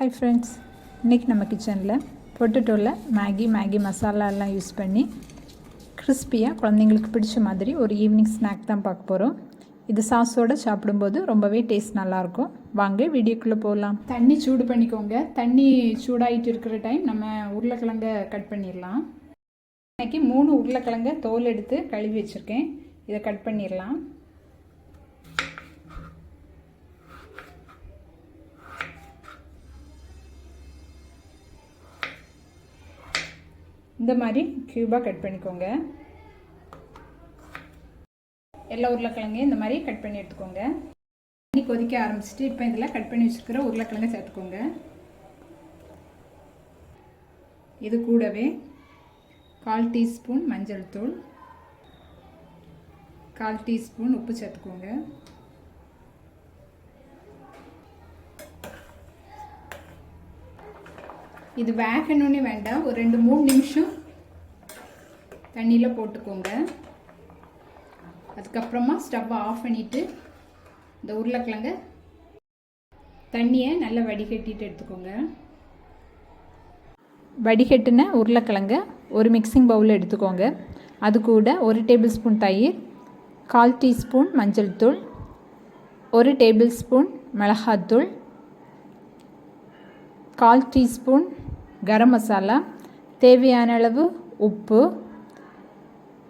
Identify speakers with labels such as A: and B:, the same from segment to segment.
A: Hi friends இன்றைக்கி நம்ம கிச்சனில் பொட்டட்டோவில் மேகி மேகி மசாலா எல்லாம் யூஸ் பண்ணி கிறிஸ்பியாக குழந்தைங்களுக்கு பிடிச்ச மாதிரி ஒரு ஈவினிங் ஸ்நாக் தான் பார்க்க போகிறோம் இது சாஸோடு சாப்பிடும்போது ரொம்பவே டேஸ்ட் நல்லாயிருக்கும். வாங்க வீடியோக்குள்ளே போகலாம் தண்ணி சூடு பண்ணிக்கோங்க. தண்ணி சூடாகிட்டு இருக்கிற டைம் நம்ம உருளைக்கிழங்க கட் பண்ணிடலாம். இன்றைக்கி மூணு உருளைக்கிழங்க தோல் எடுத்து கழுவி வச்சுருக்கேன். இதை கட் பண்ணிடலாம். இந்த மாதிரி க்யூபாக கட் பண்ணிக்கோங்க. எல்லா உருளைக்கிழங்கையும் இந்த மாதிரி கட் பண்ணி எடுத்துக்கோங்க. தண்ணி கொதிக்க ஆரம்பிச்சிட்டு இப்போ இதில் கட் பண்ணி வச்சுருக்கிற உருளைக்கிழங்க சேர்த்துக்கோங்க. இது கூடவே கால் டீஸ்பூன் மஞ்சள் தூள் கால் டீஸ்பூன் உப்பு சேர்த்துக்கோங்க. இது வேகணுன்னே வேண்டாம். ஒரு ரெண்டு மூணு நிமிஷம் தண்ணியில் போட்டுக்கோங்க. அதுக்கப்புறமா ஸ்டவ்வை ஆஃப் பண்ணிவிட்டு இந்த உருளைக்கிழங்க தண்ணியை நல்லா வடிகட்டிட்டு எடுத்துக்கோங்க. வடிகட்டின உருளைக்கிழங்க ஒரு மிக்சிங் பவுலில் எடுத்துக்கோங்க. அது கூட ஒரு டேபிள் ஸ்பூன் தயிர் கால் டீஸ்பூன் மஞ்சள் தூள் ஒரு டேபிள் ஸ்பூன் மிளகாத்தூள் கால் டீஸ்பூன் கரம் மசாலா தேவையான அளவு உப்பு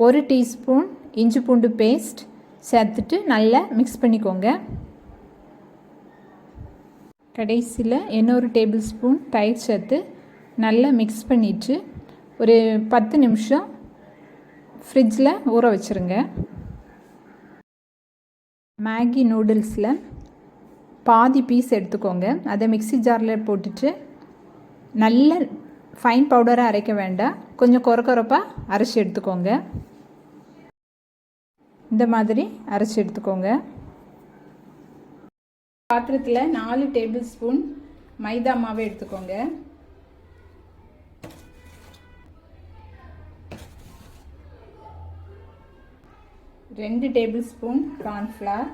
A: ஒரு டீஸ்பூன் இஞ்சி பூண்டு பேஸ்ட் சேர்த்துட்டு நல்லா மிக்ஸ் பண்ணிக்கோங்க. கடைசியில் இன்னொரு டேபிள் ஸ்பூன் தயிர் சேர்த்து நல்லா மிக்ஸ் பண்ணிவிட்டு ஒரு பத்து நிமிஷம் ஃப்ரிட்ஜில் ஊற வச்சுருங்க. மேகி நூடுல்ஸில் பாதி பீஸ் எடுத்துக்கோங்க. அதை மிக்சி ஜாரில் போட்டுட்டு நல்ல ஃபைன் பவுடராக அரைக்க வேண்டாம். கொஞ்சம் குறை குறைப்பாக அரைச்சி எடுத்துக்கோங்க. இந்த மாதிரி அரைச்சி எடுத்துக்கோங்க. பாத்திரத்தில் நாலு டேபிள் ஸ்பூன் மைதா மாவை எடுத்துக்கோங்க. ரெண்டு டேபிள் ஸ்பூன் கார்ன்ஃப்ளவர்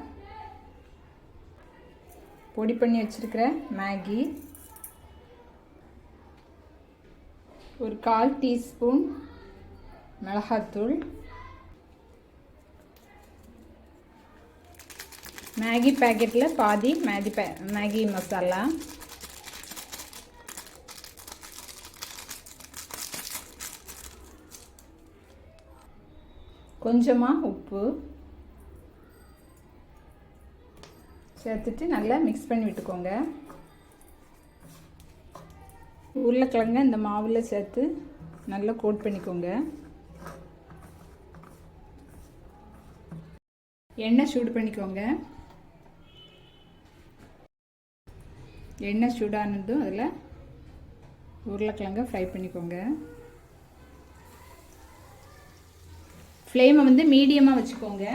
A: பொடி பண்ணி வச்சுருக்கிற மேகி. ஒரு கால் டீஸ்பூன் மிளகாத்தூள். மேகி பேக்கெட்டில் பாதி மேகி பே மேகி மசாலா. கொஞ்சமாக உப்பு. சேர்த்துட்டு நல்லா மிக்ஸ் பண்ணி விட்டுக்கோங்க. உருளைக்கிழங்க இந்த மாவில் சேர்த்து நல்லா கோட் பண்ணிக்கோங்க. எண்ணெய் சூடு பண்ணிக்கோங்க. எண்ணெய் சூடானதும் அதில் உருளைக்கிழங்க ஃப்ரை பண்ணிக்கோங்க. ஃப்ளேமை வந்து மீடியமாக வச்சுக்கோங்க.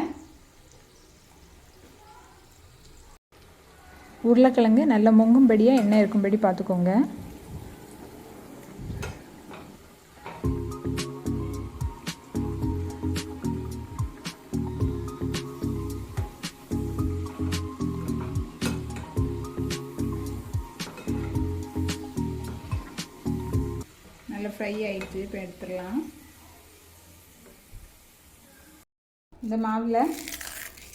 A: உருளைக்கிழங்கு நல்லா முங்கும்படியாக எண்ணெய் இருக்கும்படி பார்த்துக்கோங்க. நல்லா ஃப்ரை ஆகிடுச்சு இப்போ எடுத்துடலாம். இந்த மாவில்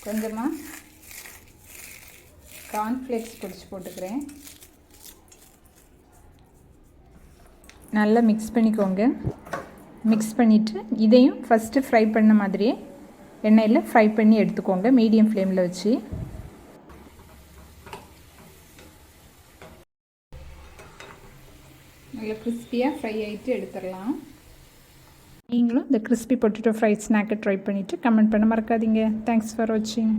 A: கொஞ்சமாக கார்ன்ஃப்ளேக்ஸ் பொடிச்சு போட்டுக்கிறேன். நல்லா மிக்ஸ் பண்ணிக்கோங்க. மிக்ஸ் பண்ணிவிட்டு இதையும் ஃபஸ்ட்டு ஃப்ரை பண்ண மாதிரியே எண்ணெயில் ஃப்ரை பண்ணி எடுத்துக்கோங்க மீடியம் ஃப்ளேமில் வச்சு. நல்லா கிறிஸ்பியாக ஃப்ரை ஆகிட்டு எடுத்துடலாம். நீங்களும் இந்த கிறிஸ்பி பொட்டேட்டோ ஃப்ரை ஸ்நாக்கை ட்ரை பண்ணிவிட்டு கமெண்ட் பண்ண மறக்காதீங்க. தேங்க்ஸ் ஃபார் வாட்சிங்